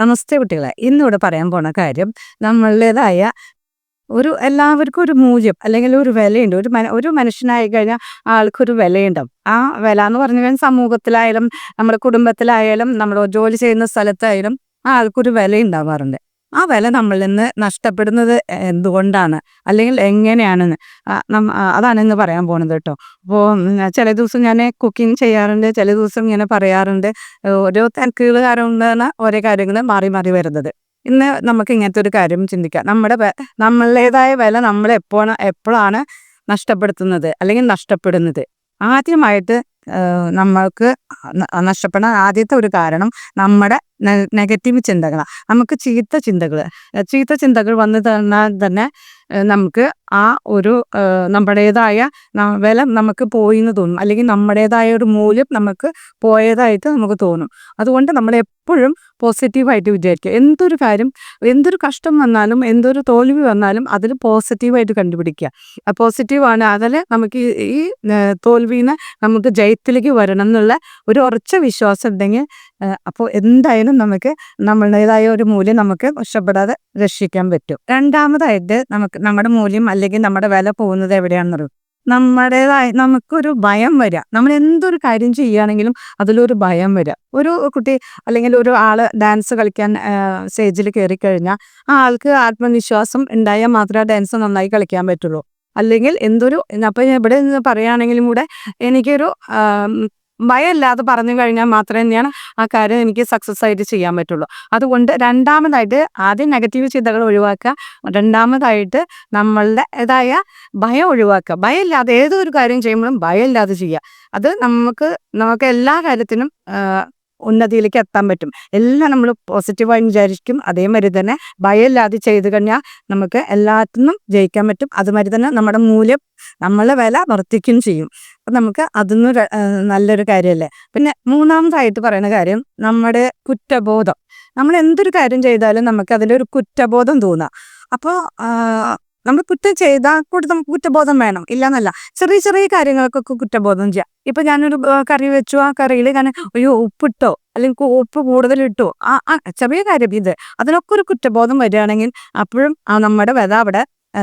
നമസ്തേ കുട്ടികളെ. ഇന്നിവിടെ പറയാൻ പോണ കാര്യം നമ്മളുടേതായ ഒരു എല്ലാവർക്കും ഒരു മൂല്യം അല്ലെങ്കിൽ ഒരു വിലയുണ്ട്. ഒരു മന ഒരു മനുഷ്യനായി കഴിഞ്ഞാൽ ആൾക്കൊരു വിലയുണ്ടാവും. ആ വില എന്ന് പറഞ്ഞു കഴിഞ്ഞാൽ സമൂഹത്തിലായാലും നമ്മുടെ കുടുംബത്തിലായാലും നമ്മൾ ജോലി ചെയ്യുന്ന സ്ഥലത്തായാലും ആ ആൾക്കൊരു വില ഉണ്ടാവാറുണ്ട് ആ വില നമ്മളിൽ നിന്ന് നഷ്ടപ്പെടുന്നത് എന്തുകൊണ്ടാണ്? അല്ലെങ്കിൽ എങ്ങനെയാണെന്ന്? അതാണ് ഇന്ന് പറയാൻ പോണത് കേട്ടോ. അപ്പോൾ ചില ദിവസം ഞാൻ കുക്കിംഗ് ചെയ്യാറുണ്ട് ചില ദിവസം ഇങ്ങനെ പറയാറുണ്ട്. ഓരോ തിരക്കുകൾ കാരണമാണ് ഓരോ കാര്യങ്ങൾ മാറി മാറി വരുന്നത്. ഇന്ന് നമുക്ക് ഇങ്ങനത്തെ ഒരു കാര്യം ചിന്തിക്കാം. നമ്മുടെ നമ്മളുടേതായ വില നമ്മൾ എപ്പോഴാണ് എപ്പോഴാണ് നഷ്ടപ്പെടുത്തുന്നത്? അല്ലെങ്കിൽ നഷ്ടപ്പെടുന്നത്? ആദ്യമായിട്ട് നമ്മൾക്ക് നഷ്ടപ്പെടാൻ ആദ്യത്തെ ഒരു കാരണം നമ്മുടെ നെഗറ്റീവ് ചിന്തകളാണ് നമുക്ക് ചീത്ത ചിന്തകൾ ചീത്ത ചിന്തകൾ വന്നു തന്നാൽ തന്നെ നമുക്ക് ആ ഒരു നമ്മുടേതായ വില നമുക്ക് പോയി എന്ന് തോന്നും. അല്ലെങ്കിൽ നമ്മുടേതായ ഒരു മൂല്യം നമുക്ക് പോയതായിട്ട് നമുക്ക് തോന്നും. അതുകൊണ്ട് നമ്മൾ എപ്പോഴും പോസിറ്റീവായിട്ട് വിചാരിക്കുക. എന്തൊരു കാര്യം എന്തൊരു കഷ്ടം വന്നാലും എന്തൊരു തോൽവി വന്നാലും അതിൽ പോസിറ്റീവായിട്ട് കണ്ടുപിടിക്കുക. പോസിറ്റീവാണ് അതിൽ നമുക്ക് ഈ- തോൽവിനെ നമുക്ക് ജയത്തിലേക്ക് വരണം എന്നുള്ള ഒരു ഉറച്ച വിശ്വാസം ഉണ്ടെങ്കിൽ അപ്പോൾ എന്തായാലും നമുക്ക് നമ്മളുടേതായ ഒരു മൂല്യം നമുക്ക് നഷ്ടപ്പെടാതെ രക്ഷിക്കാൻ പറ്റും. രണ്ടാമതായിട്ട് നമുക്ക് നമ്മുടെ മൂല്യം അല്ലെങ്കിൽ നമ്മുടെ വില പോകുന്നത് എവിടെയാണെന്നറിയും? നമ്മുടേതായ നമുക്കൊരു ഭയം വരിക. നമ്മൾ എന്തൊരു കാര്യം ചെയ്യുകയാണെങ്കിലും അതിലൊരു ഭയം വരിക. ഒരു കുട്ടി അല്ലെങ്കിൽ ഒരു ആൾ ഡാൻസ് കളിക്കാൻ സ്റ്റേജിൽ കയറി കഴിഞ്ഞാൽ ആ ആൾക്ക് ആത്മവിശ്വാസം ഉണ്ടായാൽ മാത്രമേ ഡാൻസ് നന്നായി കളിക്കാൻ പറ്റുള്ളൂ. അല്ലെങ്കിൽ എന്തൊരു അപ്പം ഇവിടെ നിന്ന് പറയുകയാണെങ്കിലും കൂടെ എനിക്കൊരു ഭയമില്ലാതെ പറഞ്ഞു കഴിഞ്ഞാൽ മാത്രമേ ഞാൻ ആ കാര്യം എനിക്ക് സക്സസ് ആയിട്ട് ചെയ്യാൻ പറ്റുള്ളൂ. അതുകൊണ്ട് രണ്ടാമതായിട്ട് ആദ്യം നെഗറ്റീവ് ചിന്തകൾ ഒഴിവാക്കുക. രണ്ടാമതായിട്ട് നമ്മളുടെ നമ്മളുടേതായ ഭയം ഒഴിവാക്കുക. ഭയമില്ലാതെ ഏതൊരു കാര്യം ചെയ്യുമ്പോഴും ഭയമില്ലാതെ ചെയ്യുക. അത് നമുക്ക് നമുക്ക് എല്ലാ കാര്യത്തിനും ഉന്നതിയിലേക്ക് എത്താൻ പറ്റും. എല്ലാം നമ്മൾ പോസിറ്റീവായി വിചാരിക്കും. അതേമാതിരി തന്നെ ഭയമില്ലാതെ ചെയ്ത് കഴിഞ്ഞാൽ നമുക്ക് എല്ലാത്തിനും ജയിക്കാൻ പറ്റും. അതുമാതിരി തന്നെ നമ്മുടെ മൂല്യം നമ്മളെ വില വർദ്ധിക്കും ചെയ്യും. അപ്പം നമുക്ക് അതൊന്നും നല്ലൊരു കാര്യമല്ലേ? പിന്നെ മൂന്നാമതായിട്ട് പറയുന്ന കാര്യം നമ്മുടെ കുറ്റബോധം. നമ്മൾ എന്തൊരു കാര്യം ചെയ്താലും നമുക്ക് അതിലൊരു കുറ്റബോധം തോന്നാം. അപ്പോൾ നമ്മൾ കുറ്റം ചെയ്താൽ കൂടി നമുക്ക് കുറ്റബോധം വേണം ഇല്ലാന്നല്ല. ചെറിയ ചെറിയ കാര്യങ്ങൾക്കൊക്കെ കുറ്റബോധം ചെയ്യാം. ഇപ്പൊ ഞാനൊരു കറി വെച്ചു ആ കറിയിൽ ഞാൻ അയ്യോ ഉപ്പിട്ടോ അല്ലെങ്കിൽ ഉപ്പ് കൂടുതലിട്ടോ ആ ചെറിയ കാര്യം ഇത്. അതിനൊക്കെ ഒരു കുറ്റബോധം വരികയാണെങ്കിൽ അപ്പോഴും ആ നമ്മുടെ വില അവിടെ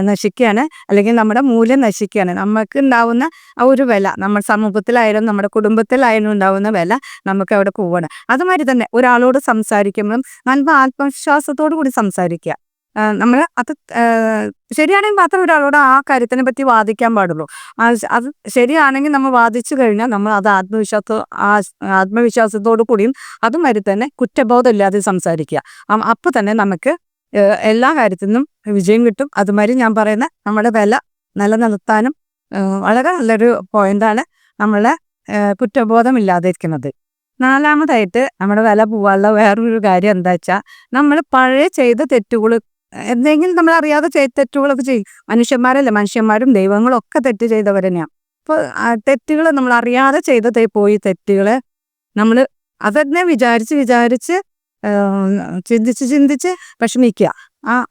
നശിക്കുകയാണ്. അല്ലെങ്കിൽ നമ്മുടെ മൂല്യം നശിക്കുകയാണ്. നമുക്ക് ഉണ്ടാവുന്ന ആ ഒരു വില നമ്മൾ സമൂഹത്തിലായാലും നമ്മുടെ കുടുംബത്തിലായാലും ഉണ്ടാവുന്ന വില നമുക്ക് അവിടെ പോവാണ്. അതുമാതിരി തന്നെ ഒരാളോട് സംസാരിക്കുമ്പോഴും നല്ല ആത്മവിശ്വാസത്തോടു കൂടി സംസാരിക്കുക. നമ്മൾ അത് ശരിയാണെങ്കിൽ മാത്രം ഒരാളോട് ആ കാര്യത്തിനെ പറ്റി വാദിക്കാൻ പാടുള്ളൂ. അത് ശരിയാണെങ്കിൽ നമ്മൾ വാദിച്ചു കഴിഞ്ഞാൽ നമ്മൾ അത് ആത്മവിശ്വാസ ആത്മവിശ്വാസത്തോടു കൂടിയും അതുമാതിരി തന്നെ കുറ്റബോധമില്ലാതെ സംസാരിക്കുക. അം- അപ്പൊ തന്നെ നമുക്ക് എല്ലാ കാര്യത്തിനും വിജയം കിട്ടും. അതുമാതിരി ഞാൻ പറയുന്ന നമ്മുടെ വില നിലനിർത്താനും വളരെ നല്ലൊരു പോയിന്റാണ് നമ്മളെ കുറ്റബോധമില്ലാതെ കുറ്റബോധം ഇല്ലാതിരിക്കുന്നത് നാലാമതായിട്ട് നമ്മുടെ വില പോവാനുള്ള വേറൊരു കാര്യം എന്താ വെച്ചാൽ നമ്മൾ പഴയ ചെയ്ത തെറ്റുകൾ എന്തെങ്കിലും നമ്മൾ അറിയാതെ തെറ്റുകളൊക്കെ ചെയ്യും മനുഷ്യന്മാരല്ല മനുഷ്യന്മാരും ദൈവങ്ങളും ഒക്കെ തെറ്റ് ചെയ്തവർ തന്നെയാണ് അപ്പോൾ തെറ്റുകൾ നമ്മൾ അറിയാതെ ചെയ്ത പോയി തെറ്റുകളെ നമ്മൾ അതന്നെ വിചാരിച്ച് വിചാരിച്ച് ചിന്തിച്ച് ചിന്തിച്ച് വിഷമിക്കുക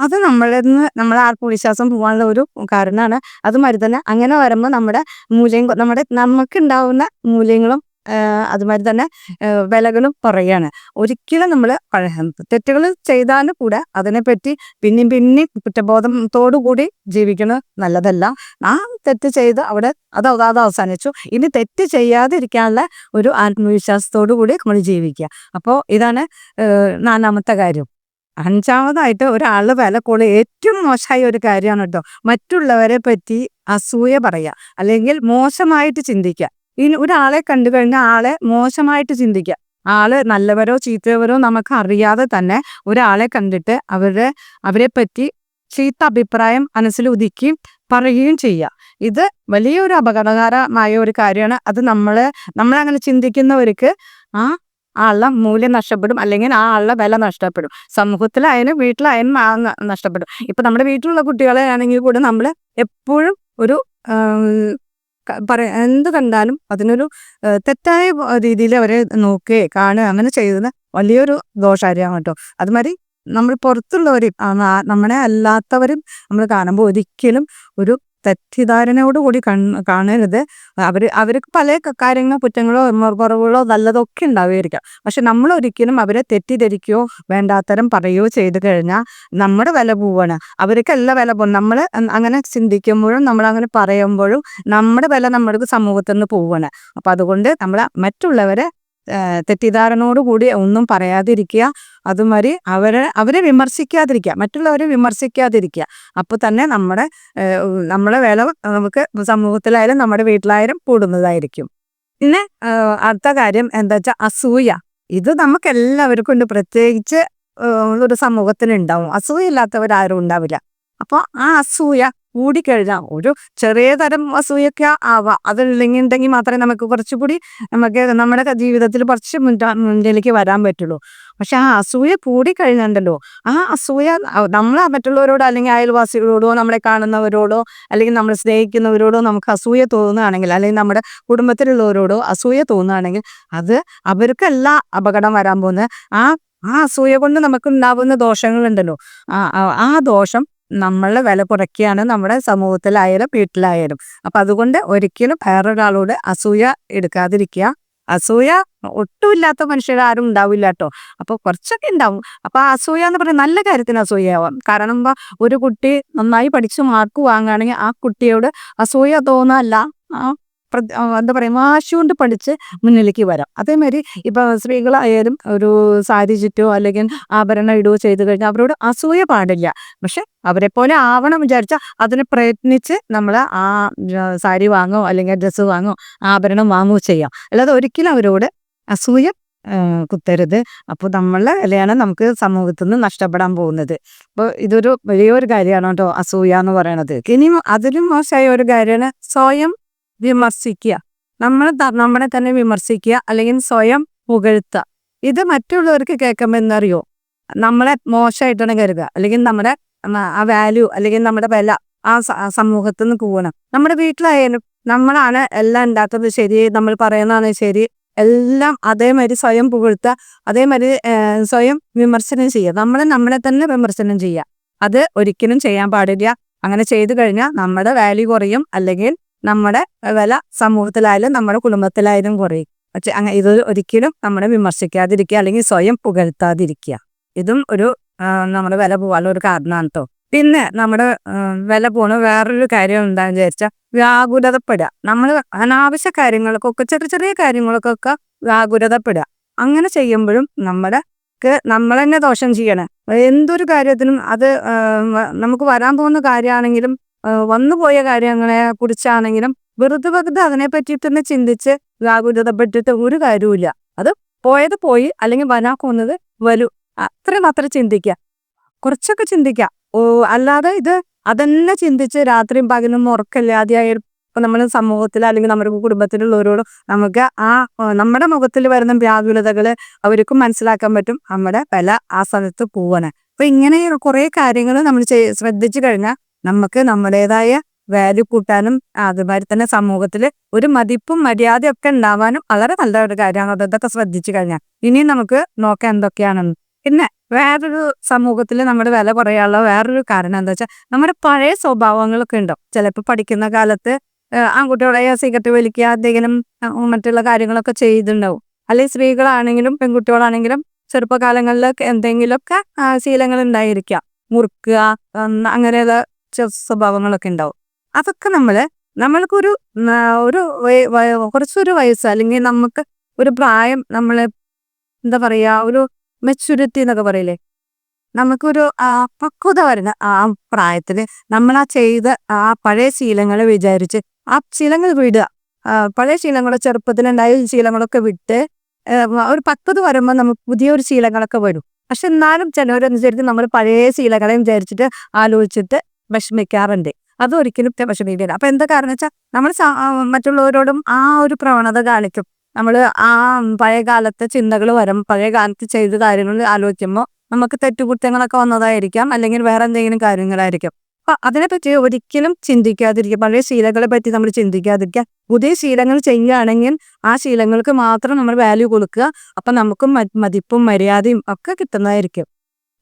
അത് നമ്മളിൽ നിന്ന് നമ്മളെ ആത്മവിശ്വാസം പോകാനുള്ള ഒരു കാരണമാണ് അത് തന്നെ അങ്ങനെ വരുമ്പോൾ നമ്മുടെ മൂല്യം നമ്മുടെ നമ്മുടെ നമുക്കുണ്ടാവുന്ന മൂല്യങ്ങളും അതുമാതിരി തന്നെ വിലകളും കുറയാണ്. ഒരിക്കലും നമ്മൾ തെറ്റുകൾ ചെയ്താലും കൂടെ അതിനെപ്പറ്റി പിന്നെയും പിന്നെയും കുറ്റബോധത്തോടു കൂടി ജീവിക്കുന്നത് നല്ലതല്ല. ആ തെറ്റ് ചെയ്ത് അവിടെ അത് അത് അവസാനിച്ചു. ഇനി തെറ്റ് ചെയ്യാതിരിക്കാനുള്ള ഒരു ആത്മവിശ്വാസത്തോടു കൂടി നമ്മൾ ജീവിക്കുക. അപ്പോൾ ഇതാണ് നാലാമത്തെ കാര്യം. അഞ്ചാമതായിട്ട് ഒരാളുടെ വില കൂടുതൽ ഏറ്റവും മോശമായ ഒരു കാര്യമാണ് കേട്ടോ. മറ്റുള്ളവരെ പറ്റി അസൂയ പറയുക. അല്ലെങ്കിൽ മോശമായിട്ട് ചിന്തിക്കുക. ഇനി ഒരാളെ കണ്ടു കഴിഞ്ഞാൽ ആളെ മോശമായിട്ട് ചിന്തിക്കുക ആൾ നല്ലവരോ ചീത്തവരോ നമുക്ക് അറിയാതെ തന്നെ ഒരാളെ കണ്ടിട്ട് അവരെ അവരെ പറ്റി ചീത്ത അഭിപ്രായം മനസ്സിൽ ഉദിക്കുകയും പറയുകയും ചെയ്യുക ഇത് വലിയൊരു അപകടകരമായ ഒരു കാര്യമാണ്. അത് നമ്മളെ നമ്മളങ്ങനെ ചിന്തിക്കുന്നവർക്ക് ആ ആളുടെ മൂല്യം നഷ്ടപ്പെടും. അല്ലെങ്കിൽ ആ ആളുടെ വില നഷ്ടപ്പെടും. സമൂഹത്തിലായാലും വീട്ടിലായാലും നഷ്ടപ്പെടും. ഇപ്പൊ നമ്മുടെ വീട്ടിലുള്ള കുട്ടികളെ ആണെങ്കിൽ കൂടെ നമ്മൾ എപ്പോഴും ഒരു പറയാ എന്ത് കണ്ടാലും അതിനൊരു തെറ്റായ രീതിയിൽ അവരെ നോക്കുകയെ കാണുക അങ്ങനെ ചെയ്തത് വലിയൊരു ദോഷാരിയാണ് കേട്ടോ. അതുമാതിരി നമ്മൾ പുറത്തുള്ളവരും നമ്മളെ അല്ലാത്തവരും നമ്മൾ കാണുമ്പോൾ ഒരിക്കലും ഒരു തെറ്റിദ്ധാരണയോട് കൂടി കണ് കാണരുത്. അവർ അവർക്ക് പല കാര്യങ്ങൾ കുറ്റങ്ങളോ കുറവുകളോ നല്ലതോ ഒക്കെ ഉണ്ടാവുമായിരിക്കാം. പക്ഷെ നമ്മൾ ഒരിക്കലും അവരെ തെറ്റിദ്ധരിക്കുകയോ വേണ്ടാത്തരം പറയുകയോ ചെയ്തു കഴിഞ്ഞാൽ നമ്മുടെ വില പോവാണ്. അവർക്കല്ല വില പോകും നമ്മൾ അങ്ങനെ ചിന്തിക്കുമ്പോഴും നമ്മൾ അങ്ങനെ പറയുമ്പോഴും നമ്മുടെ വില നമ്മുടെ സമൂഹത്തിൽ നിന്ന് പോവാണ്. അപ്പം അതുകൊണ്ട് നമ്മൾ മറ്റുള്ളവരെ തെറ്റിദ്ധാരണയോടുകൂടി തെറ്റിദ്ധാരണയോട് കൂടി ഒന്നും പറയാതിരിക്കുക. അതുമാതിരി അവരെ അവരെ വിമർശിക്കാതിരിക്കുക മറ്റുള്ളവരെ വിമർശിക്കാതിരിക്കുക. അപ്പോൾ തന്നെ നമ്മുടെ നമ്മളെ വില നമുക്ക് സമൂഹത്തിലായാലും നമ്മുടെ വീട്ടിലായാലും കൂടുന്നതായിരിക്കും. പിന്നെ അടുത്ത കാര്യം എന്താ വെച്ചാൽ അസൂയ. ഇത് നമുക്ക് എല്ലാവർക്കും ഉണ്ട്. പ്രത്യേകിച്ച് ഒരു സമൂഹത്തിന് ഉണ്ടാവും അസൂയ ഇല്ലാത്തവരാരും ഉണ്ടാവില്ല. അപ്പോൾ ആ അസൂയ കൂടിക്കഴിഞ്ഞാൽ ഒരു ചെറിയ തരം അസൂയൊക്കെ ആവാം. അതില്ലെങ്കിൽ ഉണ്ടെങ്കിൽ മാത്രമേ നമുക്ക് കുറച്ചുകൂടി നമുക്ക് നമ്മുടെ ജീവിതത്തിൽ കുറച്ച് മുന്നിലേക്ക് വരാൻ പറ്റുള്ളൂ. പക്ഷെ ആ അസൂയ കൂടിക്കഴിഞ്ഞുണ്ടല്ലോ ആ അസൂയ നമ്മൾ മറ്റുള്ളവരോടോ അല്ലെങ്കിൽ അയൽവാസികളോടോ നമ്മളെ കാണുന്നവരോടോ അല്ലെങ്കിൽ നമ്മൾ സ്നേഹിക്കുന്നവരോടോ നമുക്ക് അസൂയ തോന്നുകയാണെങ്കിൽ അല്ലെങ്കിൽ നമ്മുടെ കുടുംബത്തിലുള്ളവരോടോ അസൂയ തോന്നുകയാണെങ്കിൽ അത് അവർക്കല്ല അപകടം വരാൻ പോകുന്നത്. ആ ആ അസൂയ കൊണ്ട് നമുക്ക് ഉണ്ടാവുന്ന ദോഷങ്ങളുണ്ടല്ലോ ആ- ആ ദോഷം നമ്മളെ വില കുറയ്ക്കുകയാണ് നമ്മുടെ സമൂഹത്തിലായാലും വീട്ടിലായാലും. അപ്പൊ അതുകൊണ്ട് ഒരിക്കലും വേറൊരാളോട് അസൂയ എടുക്കാതിരിക്കുക. അസൂയ ഒട്ടുമില്ലാത്ത മനുഷ്യരാരും ഉണ്ടാവില്ല കേട്ടോ. അപ്പോൾ കുറച്ചൊക്കെ ഉണ്ടാവും. അപ്പോൾ അസൂയ എന്ന് പറയുന്നത് നല്ല കാര്യത്തിന് അസൂയാവാം കാരണം ഒരു കുട്ടി നന്നായി പഠിച്ച് മാർക്ക് വാങ്ങുകയാണെങ്കിൽ ആ കുട്ടിയോട് അസൂയ തോന്നല്ല ആ, എന്താ പറയുക വാശി കൊണ്ട് പഠിച്ച് മുന്നിലേക്ക് വരാം. അതേമാതിരി ഇപ്പൊ സ്ത്രീകളായാലും ഒരു സാരി ചുറ്റോ അല്ലെങ്കിൽ ആഭരണം ഇടുകയോ ചെയ്തു കഴിഞ്ഞാൽ അവരോട് അസൂയ പാടില്ല. പക്ഷെ അവരെ പോലെ ആവണം വിചാരിച്ചാൽ അതിനെ പ്രയത്നിച്ച് നമ്മൾ ആ സാരി വാങ്ങോ അല്ലെങ്കിൽ ഡ്രസ്സ് വാങ്ങോ ആഭരണം വാങ്ങുകയോ ചെയ്യാം. അല്ലാതെ ഒരിക്കലും അവരോട് അസൂയ കുത്തരുത്. അപ്പോൾ നമ്മളെ വിലയാണ് നമുക്ക് സമൂഹത്തിൽ നിന്ന് നഷ്ടപ്പെടാൻ പോകുന്നത്. അപ്പോൾ ഇതൊരു വലിയൊരു കാര്യമാണ് കേട്ടോ അസൂയ എന്ന് പറയണത്. ഇനിയും അതിലും മോശമായ ഒരു കാര്യമാണ് സ്വയം വിമർശിക്കുക. നമ്മൾ നമ്മളെ തന്നെ വിമർശിക്കുക അല്ലെങ്കിൽ സ്വയം പുകഴ്ത്തുക. ഇത് മറ്റുള്ളവർക്ക് കേൾക്കുമ്പോൾ എന്നറിയോ നമ്മളെ മോശമായിട്ടാണ് കരുതുക. അല്ലെങ്കിൽ നമ്മുടെ ആ വാല്യൂ അല്ലെങ്കിൽ നമ്മുടെ വില ആ സമൂഹത്തിൽ നിന്ന് പോകണം നമ്മുടെ വീട്ടിലായാലും നമ്മളാണ് എല്ലാം ഉണ്ടാക്കുന്നത് ശരി നമ്മൾ പറയുന്നതാണ് ശരി. എല്ലാം അതേമാതിരി സ്വയം പുകഴ്ത്തുക അതേമാതിരി സ്വയം വിമർശനം ചെയ്യുക. നമ്മൾ നമ്മളെ തന്നെ വിമർശനം ചെയ്യുക. അത് ഒരിക്കലും ചെയ്യാൻ പാടില്ല. അങ്ങനെ ചെയ്തു കഴിഞ്ഞാൽ നമ്മുടെ വാല്യൂ കുറയും അല്ലെങ്കിൽ നമ്മുടെ വില സമൂഹത്തിലായാലും നമ്മുടെ കുടുംബത്തിലായാലും കുറയും. പക്ഷെ അങ്ങനെ ഇത് ഒരിക്കലും നമ്മളെ വിമർശിക്കാതിരിക്കുക അല്ലെങ്കിൽ സ്വയം പുകഴ്ത്താതിരിക്കുക. ഇതും ഒരു നമ്മുടെ വില പോകാനുള്ള ഒരു കാരണമാണ് പിന്നെ നമ്മുടെ വില പോണ വേറൊരു കാര്യം എന്താണെന്ന് വിചാരിച്ചാൽ വ്യാകുലതപ്പെടുക. നമ്മൾ അനാവശ്യ കാര്യങ്ങൾക്കൊക്കെ ചെറിയ ചെറിയ കാര്യങ്ങൾക്കൊക്കെ വ്യാകുലതപ്പെടുക. അങ്ങനെ ചെയ്യുമ്പോഴും നമ്മുടെ നമ്മൾ തന്നെ ദോഷം ചെയ്യണേ. എന്തൊരു കാര്യത്തിനും അത് നമുക്ക് വരാൻ പോകുന്ന കാര്യമാണെങ്കിലും വന്നുപോയ കാര്യങ്ങളെ കുറിച്ചാണെങ്കിലും വെറുതെ വെറുതെ അതിനെ പറ്റിയിട്ട് തന്നെ ചിന്തിച്ച് വ്യാകുലതപ്പെട്ടിട്ട് ഒരു കാര്യവുമില്ല. അത് പോയത് പോയി അല്ലെങ്കിൽ വനാക്കുന്നത് വരൂ. അത്രയും മാത്രം ചിന്തിക്കുക കുറച്ചൊക്കെ ചിന്തിക്കുക ഓ അല്ലാതെ ഇത് അതന്നെ ചിന്തിച്ച് രാത്രിയും പകലും ഉറക്കമില്ലാതെയായാലും ഇപ്പൊ നമ്മൾ സമൂഹത്തിൽ അല്ലെങ്കിൽ നമ്മുടെ കുടുംബത്തിലുള്ളവരോട് നമുക്ക് ആ, നമ്മുടെ മുഖത്തിൽ വരുന്ന വ്യാകുലതകൾ അവർക്കും മനസ്സിലാക്കാൻ പറ്റും. നമ്മുടെ വില ആ സ്ഥലത്ത് പോവാണ് അപ്പൊ ഇങ്ങനെ കുറേ കാര്യങ്ങൾ നമ്മൾ ശ്രദ്ധിച്ചു കഴിഞ്ഞാൽ നമുക്ക് നമ്മുടേതായ വാല്യൂ കൂട്ടാനും അതുമാതിരി തന്നെ സമൂഹത്തിൽ ഒരു മതിപ്പും മര്യാദയും ഒക്കെ ഉണ്ടാവാനും വളരെ നല്ല ഒരു കാര്യമാണ് അതൊക്കെ ശ്രദ്ധിച്ചു കഴിഞ്ഞാൽ. ഇനി നമുക്ക് നോക്കാം എന്തൊക്കെയാണെന്ന്. പിന്നെ വേറൊരു സമൂഹത്തിൽ നമ്മുടെ വില കുറയാനുള്ള വേറൊരു കാരണം എന്താ വെച്ചാൽ നമ്മുടെ പഴയ സ്വഭാവങ്ങളൊക്കെ ഉണ്ടാവും ചിലപ്പോൾ പഠിക്കുന്ന കാലത്ത് ആൺകുട്ടികളെ സിഗരറ്റ് വലിക്കുക എന്തെങ്കിലും മറ്റുള്ള കാര്യങ്ങളൊക്കെ ചെയ്തിട്ടുണ്ടാവും. അല്ലെങ്കിൽ സ്ത്രീകളാണെങ്കിലും പെൺകുട്ടികളാണെങ്കിലും ചെറുപ്പകാലങ്ങളിലൊക്കെ എന്തെങ്കിലുമൊക്കെ ശീലങ്ങൾ ഉണ്ടായിരിക്കുക മുറുക്കുക അങ്ങനെയുള്ള ചെ- സ്വഭാവങ്ങളൊക്കെ ഉണ്ടാവും. അതൊക്കെ നമ്മൾ നമ്മൾക്കൊരു ഒരു കുറച്ചൊരു വയസ്സ് അല്ലെങ്കിൽ നമുക്ക് ഒരു പ്രായം നമ്മൾ എന്താ പറയാ ഒരു മെച്യൂരിറ്റി എന്നൊക്കെ പറയില്ലേ? നമുക്കൊരു പക്വത വരുന്ന ആ പ്രായത്തിൽ നമ്മൾ ആ ചെയ്ത ആ പഴയ ശീലങ്ങളെ വിചാരിച്ച് ആ ശീലങ്ങൾ വിടുക. പഴയ ശീലങ്ങളെ ചെറുപ്പത്തിലുണ്ടായ ശീലങ്ങളൊക്കെ വിട്ട് ഒരു പക്വത വരുമ്പോൾ നമുക്ക് പുതിയൊരു ശീലങ്ങളൊക്കെ വരും. പക്ഷെ എന്നാലും ചിലവരനുസരിച്ച് നമ്മൾ പഴയ ശീലങ്ങളെ വിചാരിച്ചിട്ട് ആലോചിച്ചിട്ട് വിഷമിക്കാറുണ്ട്. അതൊരിക്കലും വിഷമിക്കില്ല അപ്പൊ എന്താ കാരണം വെച്ചാൽ നമ്മൾ മറ്റുള്ളവരോടും ആ ഒരു പ്രവണത കാണിക്കും. നമ്മൾ ആ പഴയ കാലത്തെ ചിന്തകൾ വരും. പഴയ കാലത്ത് ചെയ്ത കാര്യങ്ങൾ ആലോചിക്കുമ്പോൾ നമുക്ക് തെറ്റുകുറ്റങ്ങളൊക്കെ വന്നതായിരിക്കാം. അല്ലെങ്കിൽ വേറെ എന്തെങ്കിലും കാര്യങ്ങളായിരിക്കും. അപ്പൊ അതിനെപ്പറ്റി ഒരിക്കലും ചിന്തിക്കാതിരിക്കുക. പഴയ ശീലങ്ങളെ പറ്റി നമ്മൾ ചിന്തിക്കാതിരിക്കുക. പുതിയ ശീലങ്ങൾ ചെയ്യുകയാണെങ്കിൽ ആ ശീലങ്ങൾക്ക് മാത്രം നമ്മൾ വാല്യൂ കൊടുക്കുക. അപ്പൊ നമുക്കും മതിപ്പും മര്യാദയും ഒക്കെ കിട്ടുന്നതായിരിക്കും.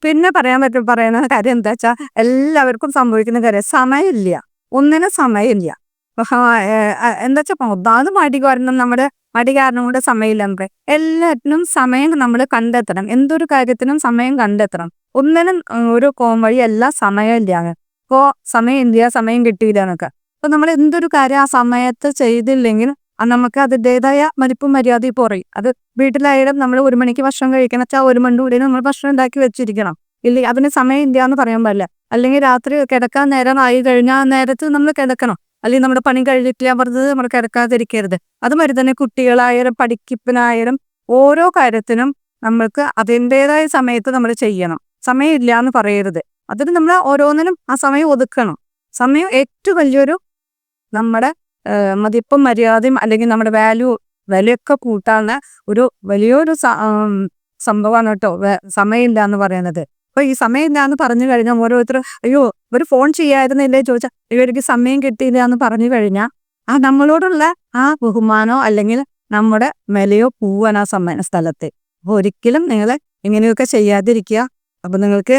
പിന്നെ പറയാൻ പറ്റും പറയുന്ന കാര്യം എന്താ വെച്ചാൽ എല്ലാവർക്കും സംഭവിക്കുന്ന കാര്യം സമയമില്ല. ഒന്നിനും സമയമില്ല. എന്താ വെച്ചാൽ ഒന്നാമത് മടി കാരണം നമ്മുടെ മടി കാരണം കൊണ്ട് സമയമില്ല നമുക്ക് എല്ലാറ്റിനും സമയം നമ്മൾ കണ്ടെത്തണം. എന്തൊരു കാര്യത്തിനും സമയം കണ്ടെത്തണം. ഒന്നിനും ഒരു കോമഴി എല്ലാ സമയമില്ല. ഇപ്പോ സമയം ഇല്ല സമയം കിട്ടിയില്ല എന്നൊക്കെ. അപ്പൊ നമ്മൾ എന്തൊരു കാര്യം ആ സമയത്ത് ചെയ്തില്ലെങ്കിൽ നമുക്ക് അതിന്റെതായ മതിപ്പും മര്യാദയും കുറയും അത് വീട്ടിലായാലും നമ്മൾ ഒരു മണിക്ക് ഭക്ഷണം കഴിക്കണം വെച്ചാൽ ഒരു മണിക്കൂടി നമ്മൾ ഭക്ഷണം ഉണ്ടാക്കി വെച്ചിരിക്കണം. ഇല്ല അതിന് സമയം ഇല്ല എന്ന് പറയാൻ പറ്റില്ല അല്ലെങ്കിൽ രാത്രി കിടക്കാൻ നേരം ആയി കഴിഞ്ഞാൽ ആ നേരത്ത് നമ്മൾ കിടക്കണം. അല്ലെങ്കിൽ നമ്മുടെ പണി കഴിഞ്ഞിട്ടില്ല പറഞ്ഞത് നമ്മൾ കിടക്കാതിരിക്കരുത്. അതുമാതിരി തന്നെ കുട്ടികളായാലും പഠിക്കിപ്പിനായാലും ഓരോ കാര്യത്തിനും നമ്മൾക്ക് അതിന്റെതായ സമയത്ത് നമ്മൾ ചെയ്യണം. സമയമില്ല എന്ന് പറയരുത്. അതിന് നമ്മൾ ഓരോന്നിനും ആ സമയം ഒതുക്കണം. സമയം ഏറ്റവും വലിയൊരു നമ്മുടെ മതിപ്പും മര്യാദയും അല്ലെങ്കിൽ നമ്മുടെ വാല്യൂ വിലയൊക്കെ കൂട്ടാവുന്ന ഒരു വലിയൊരു സംഭവമാണ് കേട്ടോ സമയമില്ല എന്ന് പറയുന്നത്. അപ്പൊ ഈ സമയമില്ല എന്ന് പറഞ്ഞു കഴിഞ്ഞാൽ ഓരോരുത്തർ അയ്യോ ഇവർ ഫോൺ ചെയ്യായിരുന്നില്ലേ? ചോദിച്ചാൽ അയ്യോ എനിക്ക് സമയം കിട്ടിയില്ല എന്ന് പറഞ്ഞു കഴിഞ്ഞാൽ ആ നമ്മളോടുള്ള ആ ബഹുമാനോ അല്ലെങ്കിൽ നമ്മുടെ വിലയോ പോവാൻ ആ സമയ സ്ഥലത്തെ. അപ്പൊ ഒരിക്കലും നിങ്ങൾ ഇങ്ങനെയൊക്കെ ചെയ്യാതിരിക്കുക. അപ്പൊ നിങ്ങൾക്ക്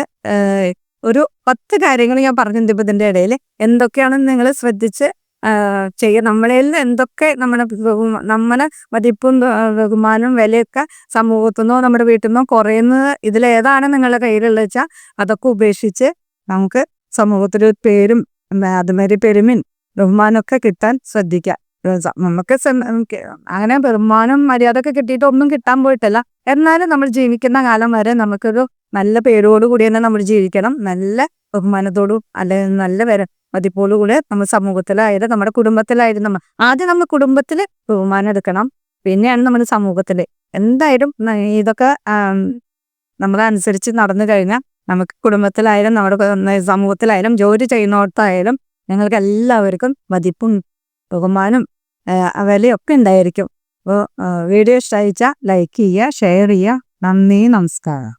ഒരു പത്ത് കാര്യങ്ങൾ ഞാൻ പറഞ്ഞിട്ടുണ്ട് ഇതിന്റെ ഇടയിൽ. എന്തൊക്കെയാണെന്ന് നിങ്ങൾ ശ്രദ്ധിച്ച് ചെയ്യുക നമ്മളിൽ എന്തൊക്കെ നമ്മുടെ നമ്മളെ മതിപ്പും ബഹുമാനവും വിലയൊക്കെ സമൂഹത്തു നിന്നോ നമ്മുടെ വീട്ടിൽ നിന്നോ കുറയുന്നത് ഇതിലേതാണ് നിങ്ങളുടെ കയ്യിലുള്ള വെച്ചാൽ അതൊക്കെ ഉപേക്ഷിച്ച് നമുക്ക് സമൂഹത്തിലൊരു പേരും അതുമാതിരി പെരുമിൻ ബഹുമാനമൊക്കെ കിട്ടാൻ ശ്രദ്ധിക്കുക നമുക്ക് അങ്ങനെ ബഹുമാനം മര്യാദ ഒക്കെ കിട്ടിയിട്ട് ഒന്നും കിട്ടാൻ പോയിട്ടല്ല. എന്നാലും നമ്മൾ ജീവിക്കുന്ന കാലം വരെ നമുക്കൊരു നല്ല പേരോട് കൂടി തന്നെ നമ്മൾ ജീവിക്കണം. നല്ല ബഹുമാനത്തോടും അല്ലെങ്കിൽ നല്ല പേര് മതിപ്പോടുകൂടെ നമ്മൾ സമൂഹത്തിലായാലും നമ്മുടെ കുടുംബത്തിലായാലും നമ്മൾ ആദ്യം നമ്മൾ കുടുംബത്തിൽ ബഹുമാനം എടുക്കണം. പിന്നെയാണ് നമ്മുടെ സമൂഹത്തിൽ എന്തായാലും ഇതൊക്കെ നമ്മളനുസരിച്ച് നടന്നു കഴിഞ്ഞാൽ നമുക്ക് കുടുംബത്തിലായാലും നമ്മുടെ സമൂഹത്തിലായാലും ജോലി ചെയ്യുന്നിടത്തായാലും ഞങ്ങൾക്ക് എല്ലാവർക്കും മതിപ്പും ബഹുമാനം വിലയൊക്കെ ഉണ്ടായിരിക്കും. അപ്പോൾ വീഡിയോ ഇഷ്ടമായിച്ചാൽ ലൈക്ക് ചെയ്യുക ഷെയർ ചെയ്യുക. നന്ദി നമസ്കാരം.